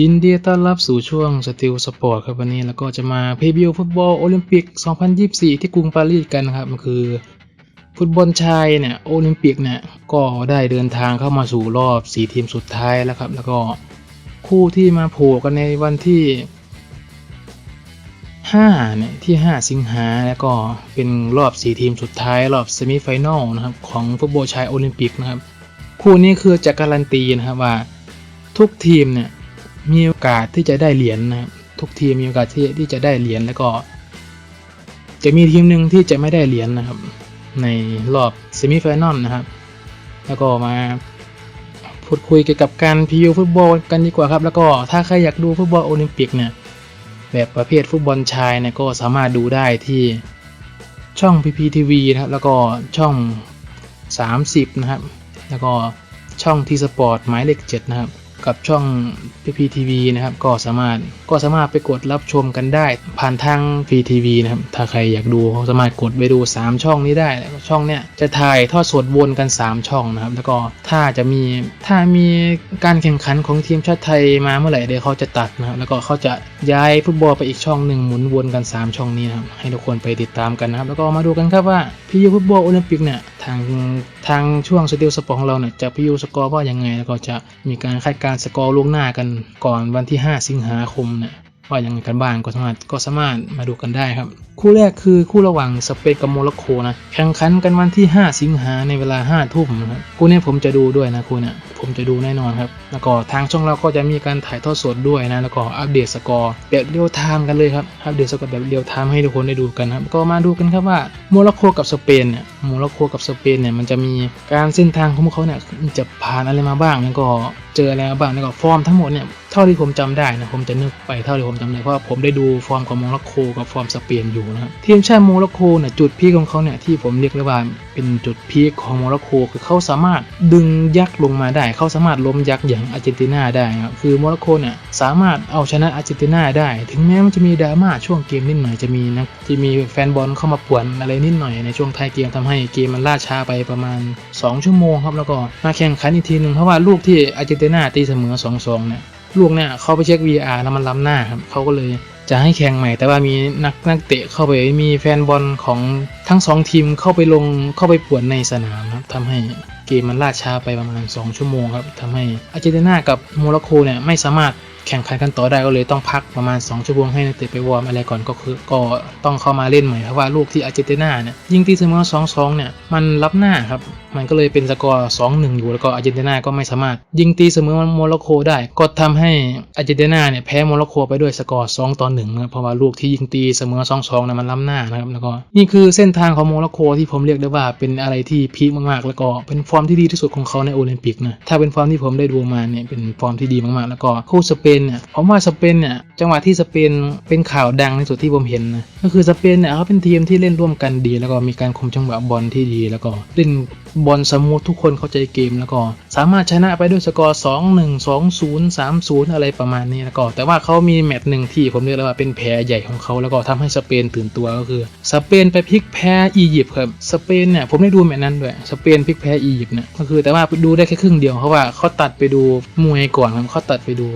ยินดีต้อนรับสู่ช่วงสติลสปอร์ตครับวันนี้แล้วก็จะมาพรีวิวฟุตบอลโอลิมปิก 2024 ที่กรุงปารีสกันนะครับ มันคือ ฟุตบอลชายเนี่ยโอลิมปิกเนี่ยก็ได้เดินทางเข้ามาสู่รอบ 4 ทีมสุดท้ายแล้วครับ แล้วก็คู่ที่มาโผล่กันในวันที่ 5 เนี่ย ที่ 5 สิงหาแล้วก็เป็นรอบ 4 ทีมสุดท้าย รอบเซมิไฟแนลนะครับของฟุตบอลชายโอลิมปิกนะครับ คู่นี้คือจะการันตีนะครับว่าทุกทีมเนี่ย มีโอกาสที่จะได้เหรียญนะครับทุกทีมมีโอกาสที่ที่จะได้เหรียญแล้วก็ จะมีทีมหนึ่งที่จะไม่ได้เหรียญนะครับ ในรอบเซมิไฟแนลนะครับ แล้วก็มาพูดคุยเกี่ยวกับการพิวฟุตบอลกันดีกว่าครับ แล้วก็ถ้าใครอยากดูฟุตบอลโอลิมปิกเนี่ยแบบประเภทฟุตบอลชายเนี่ยก็สามารถดูได้ที่ช่อง PPTV นะครับ แล้วก็ช่อง 30 นะครับ แล้วก็ช่องทีสปอร์ตหมายเลข7นะครับ กับช่อง PPTV นะครับ ก็สามารถก็สามารถไปกดรับชมกันได้ ผ่านทาง PTV นะครับ ถ้าใครอยากดูเขาสามารถกดไปดู 3 ช่องนี้ได้ ช่องเนี้ยจะถ่ายทอดสดวนกัน 3 ช่องนะครับ แล้วก็ถ้าจะมีถ้ามีการแข่งขันของทีมชาติไทยมาเมื่อไหร่เดี๋ยวเขาจะตัดนะครับ แล้วก็เขาจะย้ายฟุตบอลไปอีกช่องหนึ่งหมุนวนกัน 3 ช่องนี้นะครับให้ทุกคนไปติดตามกันนะครับ แล้วก็มาดูกันครับว่าพี่ยูฟุตบอลโอลิมปิกเนี่ย ทางทางช่วงสติลสปอร์ของเราเนี่ยจะพิยูสกอร์ว่ายังไง แล้วก็จะมีการคาดการณ์สกอร์ล่วงหน้ากันก่อนวันที่ 5 สิงหาคมเนี่ยว่ายังไงกันบ้างก็สามารถก็สามารถมาดูกันได้ครับ คู่แรกคือคู่ระหว่างสเปนกับโมร็อกโกนะแข่งขันกันวันที่ 5 สิงหาในเวลา 5 ทุ่มนะครับคู่นี้ผมจะดูด้วยนะคู่เนี่ยผมจะดูแน่นอนครับ แล้วก็ทางช่องเราก็จะมีการถ่ายทอดสดด้วยนะ แล้วก็อัปเดตสกอร์แบบเรียลไทม์กันเลยครับ อัปเดตสกอร์แบบเรียลไทม์ให้ทุกคนได้ดูกันครับ ก็มาดูกันครับว่าโมร็อกโกกับสเปนเนี่ยโมร็อกโกกับสเปนเนี่ยมันจะมีการเส้นทางของพวกเขาเนี่ยจะผ่านอะไรมาบ้างแล้วก็เจออะไรมาบ้างแล้วก็ฟอร์มทั้งหมดเนี่ยเท่าที่ผมจำได้นะผมจะนึกไปเท่าที่ผมจำได้เพราะผมได้ดูฟอร์มของโมร็อกโกกับฟอร์มสเปนอยู่นะทีมชาติโมร็อกโกเนี่ยจุดพีคของเขาเนี่ยที่ผมเรียกได้ว่าเป็นจุดพีคของโมร็อกโกคือเขาสามารถดึงยักษ์ลงมาได้ เขาสามารถล้มยักษ์อย่างอาร์เจนตินาได้ครับคือโมร็อกโกเนี่ยสามารถเอาชนะอาร์เจนตินาได้ ถึงแม้มันจะมีดราม่าช่วงเกมนิดหน่อยจะมีนะจะมีแฟนบอลเข้ามาป่วนอะไรนิดหน่อยในช่วงท้ายเกมทำให้เกมมันล่าช้าไปประมาณ 2 ชั่วโมงครับแล้วก็มาแข่งขันอีกทีหนึ่งเพราะว่าลูกที่อาร์เจนตินาตีเสมอ2-2เนี่ยลูกเนี่ยเขาไปเช็ค VR แล้วมันล้ำหน้าครับเขาก็เลย จะให้แข่งใหม่ แต่ว่ามีนักนักเตะเข้าไปมีแฟนบอลของทั้งสองทีมเข้าไปลงเข้าไปป่วนในสนามครับทำให้เกมมันล่าช้าไปประมาณ 2 ชั่วโมงครับทำให้อาร์เจนตินากับโมร็อกโกเนี่ยไม่สามารถแข่งขันกันต่อได้ก็เลยต้องพักประมาณ 2 ชั่วโมงให้นักเตะไปวอร์มอะไรก่อนก็คือก็ต้องเข้ามาเล่นใหม่เพราะว่าลูกที่อาร์เจนตินาเนี่ยยิงตีเสมอ2-2เนี่ยมันรับหน้าครับ มันก็เลยเป็นสกอร์ 2-1 อยู่แล้วก็อาร์เจนตินาก็ไม่สามารถ ยิงตีเสมอโมร็อกโกได้ ก็ทำให้อาร์เจนตินาเนี่ยแพ้โมร็อกโกไปด้วยสกอร์ 2 ต่อ1นะครับเพราะว่าลูกที่ยิงตีเสมอ 2-2เนี่ยมันล้ำหน้านะครับแล้วก็นี่คือเส้นทางของโมร็อกโกที่ผมเรียกได้ว่าเป็นอะไรที่พีคมากๆ แล้วก็เป็นฟอร์มที่ดีที่สุดของเขาในโอลิมปิกนะถ้าเป็นฟอร์มที่ผมได้ดูมาเนี่ยเป็นฟอร์มที่ดีมากๆ แล้วก็คู่สเปนเนี่ยผมว่าสเปนเนี่ยจังหวะที่สเปนเป็นข่าวดังที่สุดที่ผมเห็นนะก็คือสเปนเนี่ยเขาเป็นทีมที่เล่นร่วมกันดี แล้วก็มีการคุมจังหวะบอลที่ดี แล้วก็เล่นบอลสมูททุกคนเข้าใจเกมแล้วก็ สามารถชนะไปด้วยสกอร์ 2 1 2 0 3 0 อะไรประมาณนี้แล้วก็ แต่ว่าเขามีแมตช์หนึ่งที่ผมเรียกว่าเป็นแพ้ใหญ่ของเขาแล้วก็ทำให้สเปนตื่นตัวก็คือสเปนไปพลิกแพ้อียิปต์ครับสเปนเนี่ยผมได้ดูแมตช์นั้นด้วยสเปนพลิกแพ้อียิปต์เนี่ยก็คือแต่ว่าดูได้แค่ครึ่งเดียวเพราะว่าเขาตัดไปดูมวยก่อนครับเขาตัดไปดู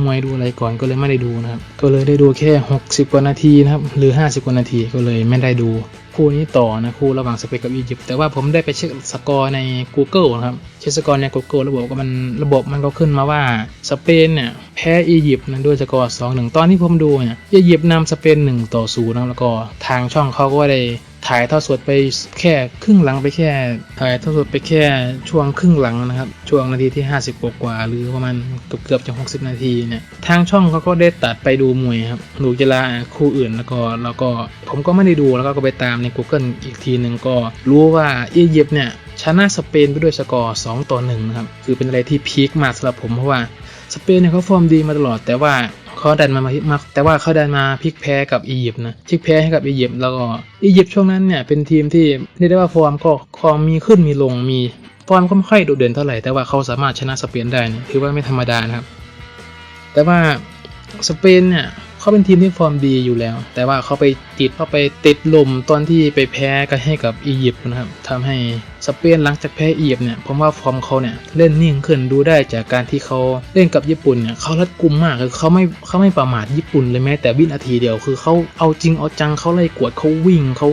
มวยดูอะไรก่อนก็เลยไม่ได้ดูนะครับก็เลยได้ดูแค่ 60 กว่านาทีนะครับหรือ 50 กว่านาทีก็เลยไม่ได้ดู คู่นี้ต่อนะคู่ระหว่างสเปนกับอียิปต์แต่ว่าผมได้ไปเช็คสกอร์ใน Google นะครับเช็คสกอร์ใน Google ระบบก็มันระบบมันก็ขึ้นมาว่าสเปนเนี่ยแพ้อียิปต์นะด้วยสกอร์สองหนึ่งตอนที่ผมดูเนี่ยอียิปต์นำสเปน1ต่อ0นะแล้วก็ทางช่องเขาก็ได้ ถ่ายทอดสดไปแค่ครึ่งหลังไปแค่ ถ่ายทอดสดไปแค่ช่วงครึ่งหลังนะครับ ช่วงนาทีที่ 50กว่ากว่าหรือประมาณเกือบเกือบจะ 60 นาทีเนี่ยทางช่องเขาก็ได้ตัดไปดูมวยครับดูกีฬาคู่อื่นแล้วก็แล้วก็ผมก็ไม่ได้ดูแล้วก็ไปตามใน Google อีกทีหนึ่งก็รู้ว่าอียิปต์เนี่ยชนะสเปนไปด้วยสกอร์ 2 ต่อ1นะครับคือเป็นอะไรที่พีคมากสำหรับผมเพราะว่าสเปนเนี่ยเขาฟอร์มดีมาตลอดแต่ว่า เขาดันมามาแต่ว่าเขาดันมาพลิกแพ้กับอียิปต์นะพลิกแพ้ให้กับอียิปต์แล้วก็อียิปต์ช่วงนั้นเนี่ยเป็นทีมที่เรียกได้ว่าฟอร์มก็คอมมีขึ้นมีลงมีฟอร์มก็ไม่ค่อยโดดเด่นเท่าไหร่แต่ว่าเขาสามารถชนะสเปนได้ถือว่าไม่ธรรมดานะครับ แต่ว่าสเปนเนี่ย เขาเป็นทีมที่ฟอร์มดีอยู่แล้ว แต่ว่าเขาไปติดเขาไปติดลมตอนที่ไปแพ้กันให้กับอียิปต์นะครับทำให้สเปนหลังจากแพ้อียิปต์เนี่ยผมว่าฟอร์มเขาเนี่ยเล่นนิ่งขึ้นดูได้จากการที่เขาเล่นกับญี่ปุ่นเนี่ยเขารัดกุมมากคือเขาไม่เขาไม่ประมาทญี่ปุ่นเลยแม้แต่วินาทีเดียวคือเขาเอาจริงเอาจังเขาไล่กวดเขาวิ่งเขา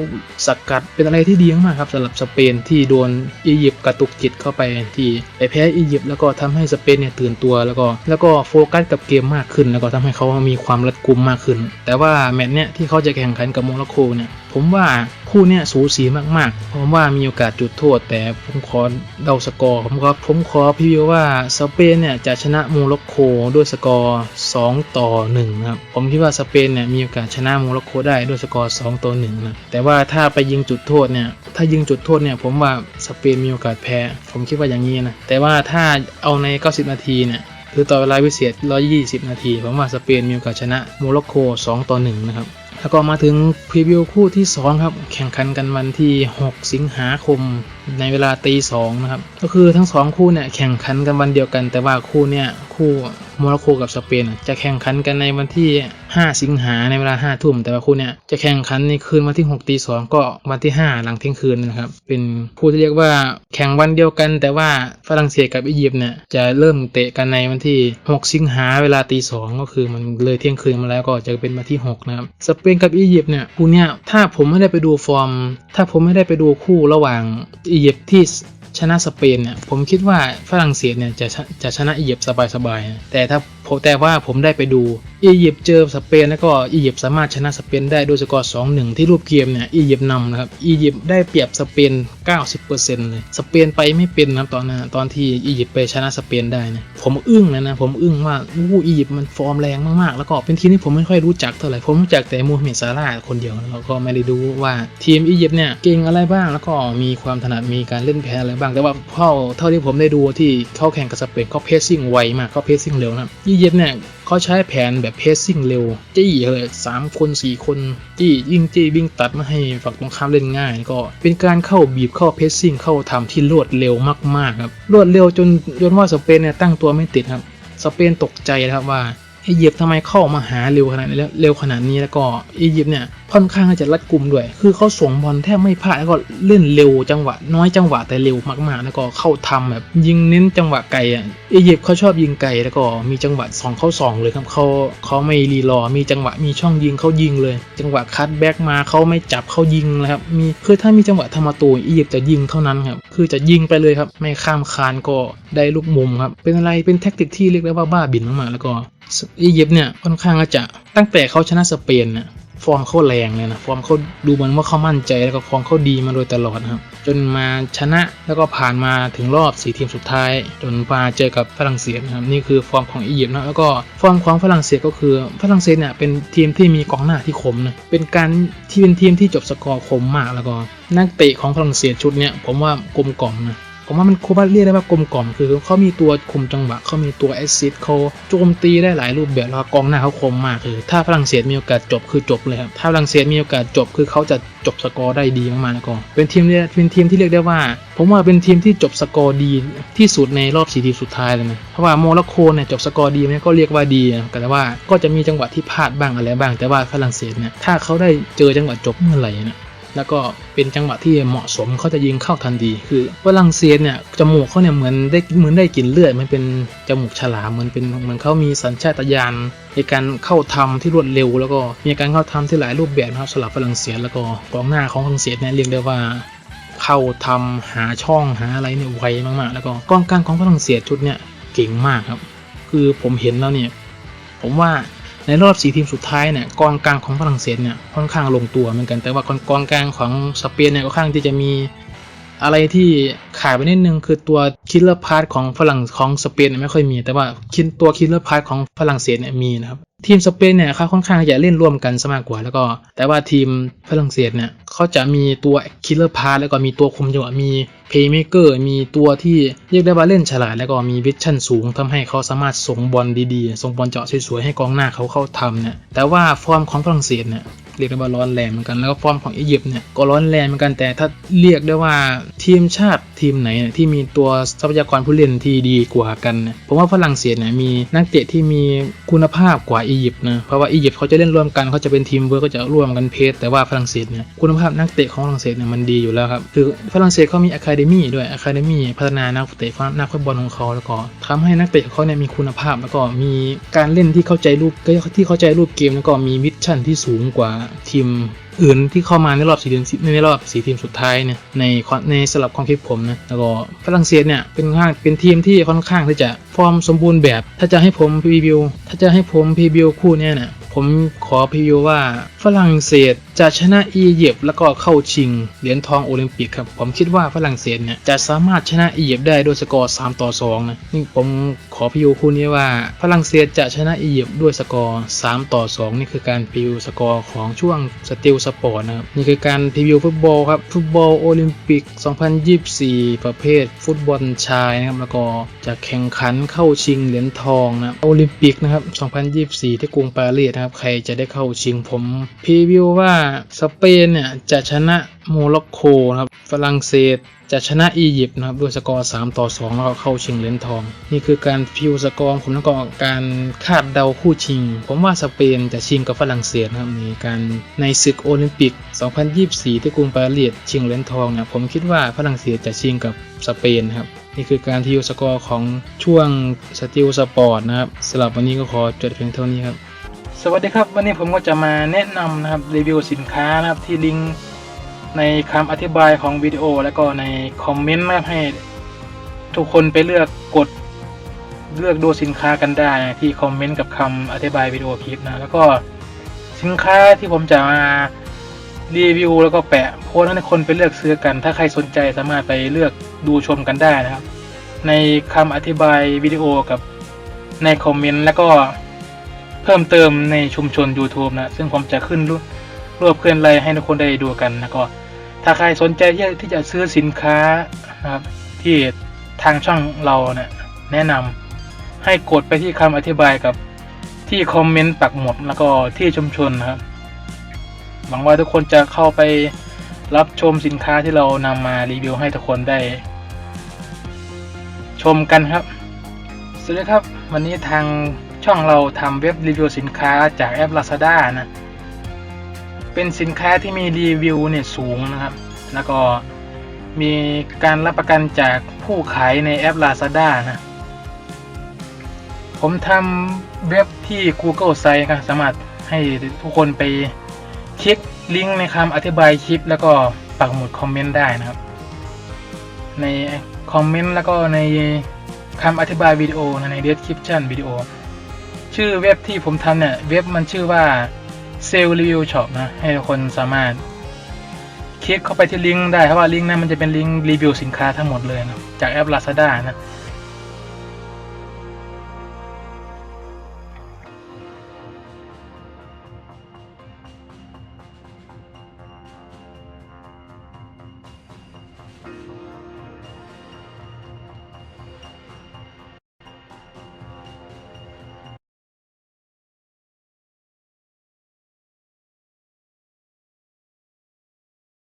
สกัดเป็นอะไรที่ดีมากครับสำหรับสเปนที่โดนอียิปต์กระตุกจิตเข้าไปที่ไปแพ้อียิปต์แล้วก็ทำให้สเปนเนี่ยตื่นตัวแล้วก็ แล้วก็โฟกัสกับเกมมากขึ้น แล้วก็ทำให้เขามีความรัดกุมมากขึ้น แต่ว่าแมตช์เนี่ยที่เขาจะแข่งขันกับโมร็อกโกเนี่ย ผมว่าคู่เนี่ยสูสีมากๆ ผมว่ามีโอกาสจุดโทษ แต่ผมขอเดาสกอร์ ผมก็ผมขอพิวว่าสเปนเนี่ยจะชนะโมร็อกโกด้วยสกอร์ 2 ต่อ1นะครับ ผมคิดว่าสเปนเนี่ยมีโอกาสชนะโมร็อกโกได้ด้วยสกอร์ 2 ต่อ1นะแต่ว่าถ้าไปยิงจุดโทษเนี่ย ถ้ายิงจุดโทษเนี่ยผมว่าสเปนมีโอกาสแพ้ ผมคิดว่าอย่างนี้นะ แต่ว่าถ้าเอาใน 90 นาทีเนี่ย หรือต่อเวลาพิเศษ 120 นาทีผมว่าสเปนมีโอกาสชนะโมร็อกโก 2 ต่อ 1 นะครับ แล้วก็มาถึงพรีวิวคู่ที่ 2 ครับ แข่งขันกันวันที่ 6 สิงหาคมในเวลาตีสองนะครับ ก็คือทั้ง 2 คู่เนี่ยแข่งขันกันวันเดียวกัน แต่ว่าคู่เนี่ยคู่ โมร็อกโกกับสเปนจะแข่งขันกันในวันที่ 5 สิงหาในเวลา 5 ทุ่ม แต่ว่าคู่เนี่ยจะแข่งขันในคืนวันที่ 6 ตีสองก็วันที่ 5 หลังเที่ยงคืนนะครับ เป็นคู่ที่เรียกว่าแข่งวันเดียวกัน แต่ว่าฝรั่งเศสกับอียิปต์เนี่ยจะเริ่มเตะกันในวันที่ 6 สิงหาเวลาตีสองก็คือมันเลยเที่ยงคืนมาแล้วก็จะเป็นวันที่ 6 นะครับ สเปนกับอียิปต์เนี่ยคู่เนี่ยถ้าผมไม่ได้ไปดูฟอร์ม ถ้าผมไม่ได้ไปดูคู่ระหว่างอียิปต์ที่ ชนะสเปนเนี่ยผมคิดว่าฝรั่งเศสเนี่ยจะจะชนะอียิปต์สบายๆแต่ถ้า ผมแต่ว่าผมได้ไปดูอียิปต์เจอสเปนแล้วก็อียิปต์สามารถชนะสเปนได้ด้วยสกอร์ 2-1 ที่รูปเกมเนี่ยอียิปต์นำนะครับอียิปต์ได้เปรียบสเปน 90%เลยสเปนไปไม่เป็นนะครับตอนนั้นตอนที่อียิปต์ไปชนะสเปนได้นะผมอึ้งเลยนะผมอึ้งว่าอู้อียิปต์มันฟอร์มแรงมากๆ แล้วก็เป็นทีมที่ผมไม่ค่อยรู้จักเท่าไหร่ผมรู้จักแต่มูฮัมเหม็ดซาร่าคนเดียวแล้วก็ไม่ได้ดูว่าทีมอียิปต์เนี่ยเก่งอะไรบ้างแล้วก็มีความถนัดมีการเล่นแพ้อะไรบ้างแต่ว่าเท่าเท่าที่ผมได้ดูที่เข้าแข่งกับสเปนเขาเพสซิ่งไวมากเขาเพสซิ่งเร็วนะครัเย็นเนี่ยเขาใช้แผนแบบเพสซิ่งเร็ว จี้เลยสามคนสี่คน จี้ยิงจี้วิ่งตัดมาให้ฝั่งตรงข้ามเล่นง่าย ก็เป็นการเข้าบีบเข้าเพสซิ่งเข้าทำที่รวดเร็วมากๆครับรวดเร็วจนจนว่าสเปนเนี่ยตั้งตัวไม่ติดครับสเปนตกใจนะครับว่า อียิปต์ทำไมเข้ามาหาเร็วขนาดนี้แล้วเร็วขนาดนี้แล้วก็อียิปต์เนี่ยค่อนข้างจะรัดกุมด้วย คือเขาส่งบอลแทบไม่พลาดแล้วก็เล่นเร็วจังหวะ น้อยจังหวะแต่เร็วมากๆ แล้วก็เข้าทำแบบยิงเน้นจังหวะไกลอะอียิปต์เขาชอบยิงไกลแล้วก็มีจังหวะสองเข้าสองเลยครับเขาเขาไม่รีรอมีจังหวะมีช่องยิงเขายิงเลย จังหวะคัดแบ็กมาเขาไม่จับเขายิงนะครับมีคือถ้ามีจังหวะทำประตูอียิปต์จะยิงเท่านั้นครับคือจะยิงไปเลยครับไม่ข้ามคานก็ได้ลูกมุมครับเป็นอะไรเป็นแท็กติกที่เรียกได้ว่าบ้าบินมากๆแล้วก็ อียิปต์เนี่ยค่อนข้างจะตั้งแต่เขาชนะสเปนเนี่ยฟอร์มเขาแรงเลยนะฟอร์มเขาดูเหมือนว่าเขามั่นใจแล้วก็ฟอร์มเขาดีมาโดยตลอดนะครับ จนมาชนะแล้วก็ผ่านมาถึงรอบสี่ทีมสุดท้าย จนมาเจอกับฝรั่งเศสนะครับนี่คือฟอร์มของอียิปต์นะแล้วก็ฟอร์มของฝรั่งเศสก็คือฝรั่งเศสเนี่ยเป็นทีมที่มีกองหน้าที่คมนะเป็นการที่เป็นทีมที่จบสกอร์คมมากแล้วก็นักเตะของฝรั่งเศสชุดเนี้ยผมว่ากลมกล่อมนะ ผมว่ามันโคบัตเรียกได้ว่ากลมกล่อมคือเขามีตัวคุมจังหวะเขามีตัวแอสซิสเขาโจมตีได้หลายรูปแบบแล้วก็กองหน้าเขาคมมากคือ ถ้าฝรั่งเศสมีโอกาสจบคือจบเลยครับถ้าฝรั่งเศสมีโอกาสจบคือเขาจะจบสกอร์ได้ดีมากๆแล้วก็เป็นทีมเนี่ยเป็นทีมที่เรียกได้ว่า ผมว่าเป็นทีมที่จบสกอร์ดีที่สุดในรอบสี่ทีมสุดท้ายเลยนะเพราะว่าโมร็อกโกเนี่ยจบสกอร์ดีไหมก็เรียกว่าดีนะแต่ว่าก็จะมีจังหวะที่พลาดบ้างอะไรบ้าง แต่ว่าฝรั่งเศสเนี่ยถ้าเขาได้เจอจังหวะจบเมื่อไหร่นะ แล้วก็เป็นจังหวะที่เหมาะสมเขาจะยิงเข้าทันทีคือฝรั่งเศสเนี่ยจมูกเขาเนี่ยเหมือนได้เหมือนได้กลิ่นเลือดมันเป็นจมูกฉลามเหมือนเป็นเหมือนเขามีสัญชาตญาณในการเข้าทำที่รวดเร็ว แล้วก็มีการเข้าทำที่หลายรูปแบบนะครับสำหรับฝรั่งเศสแล้วก็กองหน้าของฝรั่งเศสเนี่ยเรียกได้ว่าเข้าทำหาช่องหาอะไรเนี่ยไวมากๆ แล้วก็กองกลางของฝรั่งเศสชุดเนี่ยเก่งมากครับ คือผมเห็นแล้วเนี่ยผมว่า ในรอบสีทีมสุดท้ายเนี่ยกองกลางของฝรั่งเศสเนี่ยค่อนข้างลงตัวเหมือนกัน แต่ว่ากองกลางของสเปนเนี่ยค่อนข้างที่จะมีอะไรที่ขาดไปนิดนึงคือตัวคิลเลอร์พาร์ทของฝรั่งของสเปนเนี่ยไม่ค่อยมี แต่ว่าคินตัวคิลเลอร์พาร์ทของฝรั่งเศสเนี่ยมีนะครับ ทีมสเปนเนี่ยเขาค่อนข้างจะเล่นร่วมกันซะมากกว่า แล้วก็ แต่ว่าทีมฝรั่งเศสเนี่ยเขาจะมีตัวคิลเลอร์พาร์ทแล้วก็มีตัวคุมจังหวะมีเพย์เมเกอร์มีตัวที่เรียกได้ว่าเล่นฉลาด แล้วก็มีวิชั่นสูงทำให้เขาสามารถส่งบอลดีๆ ส่งบอลเจาะสวยๆให้กองหน้าเขาเข้าทำเนี่ยแต่ว่าฟอร์มของฝรั่งเศสเนี่ยเรียกได้ว่าร้อนแรงเหมือนกันแล้วก็ฟอร์มของอียิปต์เนี่ยก็ร้อนแรงเหมือนกันแต่ถ้าเรียกได้ว่าทีมชาติทีมไหนเนี่ยที่มีตัวทรัพยากรผู้เล่นที่ดีกว่ากัน ผมว่าฝรั่งเศสเนี่ยมีนักเตะที่มีคุณภาพกว่าออียิปต์นะเพราะว่าอียิปต์เขาจะเล่นร่วมกันเขาจะเป็นทีมเวิร์กก็จะร่วมกันเพจแต่ว่าฝรั่งเศสเนี่ยคุณภาพนักเตะของฝรั่งเศสเนี่ยมันดีอยู่แล้วครับคือฝรั่งเศสเขามีอะคาเดมี่ด้วยอะคาเดมี่พัฒนานักเตะนักฟุตบอลของเขาแล้วก็ทำให้นักเตะของเขาเนี่ยมีคุณภาพแล้วก็มีการเล่นที่เข้าใจรูปที่เข้าใจรูปเกมแล้วก็มีมิชชั่นที่สูงกว่าทีม อื่นที่เข้ามาในรอบสี่ทีมในรอบสี่ทีมสุดท้ายเนี่ยในในสลับความคิดผมนะแล้วก็ฝรั่งเศสเนี่ยเป็นข้างเป็นทีมที่ค่อนข้างที่จะฟอร์มสมบูรณ์แบบ ถ้าจะให้ผมพรีวิวถ้าจะให้ผมพรีวิวคู่เนี่ยนะผมขอพรีวิวว่าฝรั่งเศส จะชนะอียิปต์แล้วก็เข้าชิงเหรียญทองโอลิมปิกครับ ผมคิดว่าฝรั่งเศสเนี่ยจะสามารถชนะอียิปต์ได้ด้วยสกอร์ 3 ต่อ 2 นะนี่ผมขอพิวคู่นี้ว่าฝรั่งเศสจะชนะอียิปต์ด้วยสกอร์ 3 ต่อ 2 นี่คือการพิวสกอร์ของช่วงสติลสปอร์ตนะครับนี่คือการพิวฟุตบอลครับฟุตบอลโอลิมปิก 2024 ประเภทฟุตบอลชายนะครับแล้วก็จะแข่งขันเข้าชิงเหรียญทองนะโอลิมปิกนะครับ 2024 ที่กรุงปารีสนะครับใครจะได้เข้าชิงผมพิวว่าสเปนเนี่ยจะชนะโมร็อกโกนะครับฝรั่งเศสจะชนะอียิปต์นะครับด้วยสกอร์3ต่อ2แล้วก็เข้าชิงเหรียญทอง นี่คือการพิวสกอร์ผมแล้วก็การคาดเดาคู่ชิง ผมว่าสเปนจะชิงกับฝรั่งเศสนะครับในการในศึกโอลิมปิก 2024 ที่กรุงปารีสชิงเหรียญทองเนี่ยผมคิดว่าฝรั่งเศสจะชิงกับสเปนครับนี่คือการพิวสกอร์ของช่วงสติลสปอร์ตนะครับสำหรับวันนี้ก็ขอจบเพียงเท่านี้ครับ สวัสดีครับ วันนี้ผมก็จะมาแนะนำนะครับรีวิวสินค้านะครับที่ลิงก์ในคำอธิบายของวิดีโอ แล้วก็ในคอมเมนต์นะครับให้ทุกคนไปเลือกกดเลือกดูสินค้ากันได้นะที่คอมเมนต์กับคำอธิบายวิดีโอคลิปนะแล้วก็สินค้าที่ผมจะมารีวิวแล้วก็แปะโพสให้คนไปเลือกซื้อกัน ถ้าใครสนใจสามารถไปเลือกดูชมกันได้นะครับ ในคำอธิบายวิดีโอกับในคอมเมนต์แล้วก็ เพิ่มเติมในชุมชน YouTube นะ ซึ่งผมจะขึ้นรูปรวบเคลื่อนไลให้ทุกคนได้ดูกันนะก็ ถ้าใครสนใจที่จะซื้อสินค้านะครับที่ทางช่องเราเนะี่ยแนะนำให้กดไปที่คำอธิบายกับที่คอมเมนต์ปักหมุดแล้วก็ที่ชุมชนนะครับหวังว่าทุกคนจะเข้าไปรับชมสินค้าที่เรานำมารีวิวให้ทุกคนได้ ชมกันครับสวัสดีครับ วันนี้ทาง ช่องเราทำเว็บรีวิวสินค้าจากแอป Lazada นะ เป็นสินค้าที่มีรีวิวเนี่ยสูงนะครับ แล้วก็มีการรับประกันจากผู้ขายในแอป Lazada นะ ผมทำเว็บที่ Google Site ครับสามารถให้ทุกคนไปคลิกลิงก์ในคำอธิบายคลิป แล้วก็ปักหมุดคอมเมนต์ได้นะครับ ในคอมเมนต์แล้วก็ในคำอธิบายวิดีโอนะใน description วิดีโอ ชื่อเว็บที่ผมทำเนี่ยเว็บมันชื่อว่า Sell Review Shop นะ ให้คนสามารถ คลิกเข้าไปที่ลิงก์ได้เพราะว่าลิงก์นั้นมันจะเป็นลิงก์รีวิวสินค้าทั้งหมดเลยนะจากแอป Lazada นะ